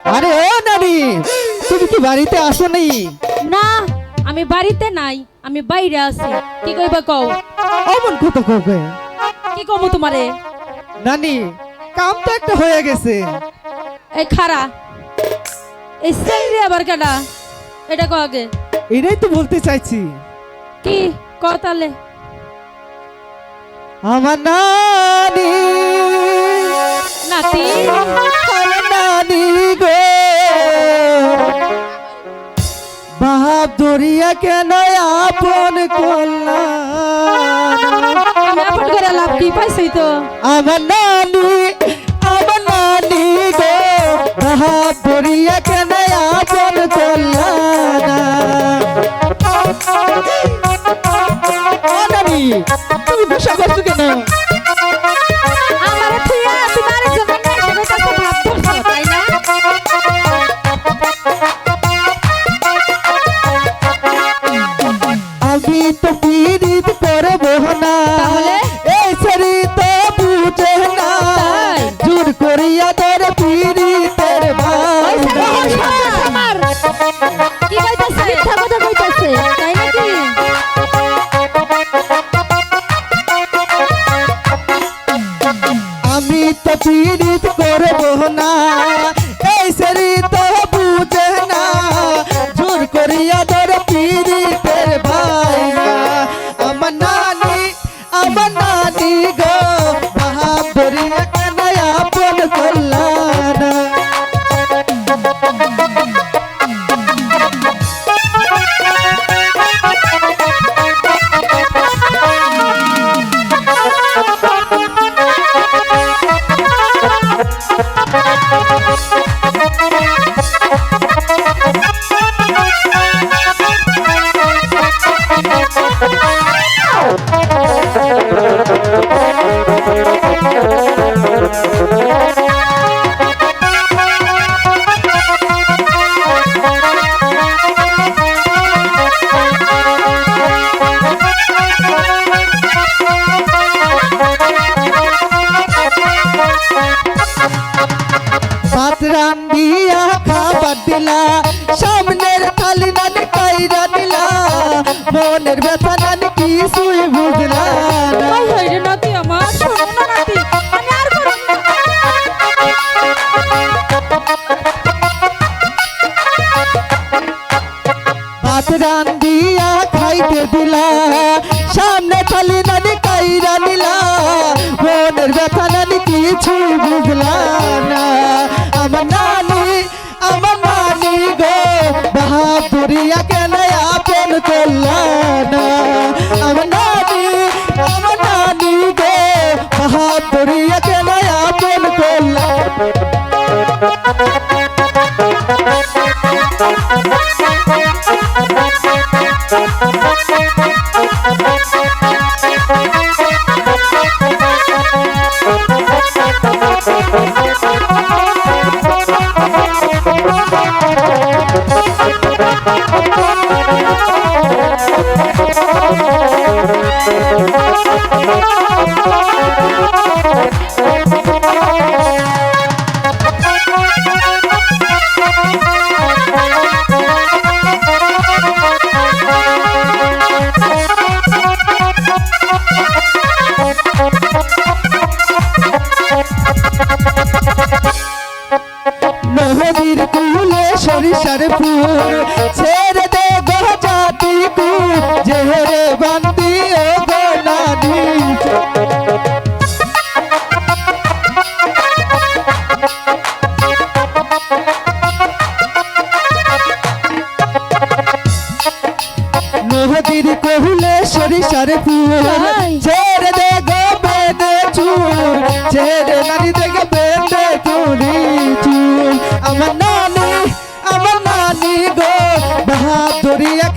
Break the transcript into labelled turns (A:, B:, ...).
A: আরে ও নানি তুমি কি বাড়িতে আসো নি
B: না আমি বাড়িতে নাই আমি বাইরে আছি। কি কইবা কও?
A: অমন কত কবে
B: কি কমু তোমারে?
A: নানি কাম তো একটা হয়ে গেছে।
B: এই খারা এই সেলরি আবার কেডা? এটা কও আগে।
A: এটাই তো বলতে চাইছি।
B: কি ক তাহলে?
A: আমার নানি।
B: নাতি?
A: বাপ দরিয়া কেন আপন
B: আপন করে লাভ কি পাইছি তো
A: আমার নানি আমার নানি গো বাপ দরিয়া কেন আপন করলাম
B: তো
A: পীড়িত করব না। এই শরী তো বুঝে না? জোর করিয়া তোর পীড়িতের ভাই
B: কি কইতাছে? মিথ্যা কথা কইতাছে তাই নাকি?
A: আমি তো পীড়িত করব না। খাইতে দিলা, সামনে থালি নানি কাইরা নিলা, মনের ব্যথা নানি কিছুই বুঝলা না। আমার নানি আমার নানি গো, বাহাদুরিয়া কেন আপন করলা না? আমার নানি আমার নানি গো, বাহাদুরিয়া কেন আপন করলা? নদীর নদীর কহুলে সরিষার ফুল? ছেড়ে দে গো বেদে চুল। ছেড়ে নানি দেখে বেদে চুরি চুল। আমার নানি আমার নানি গো বাহাদুরিয়া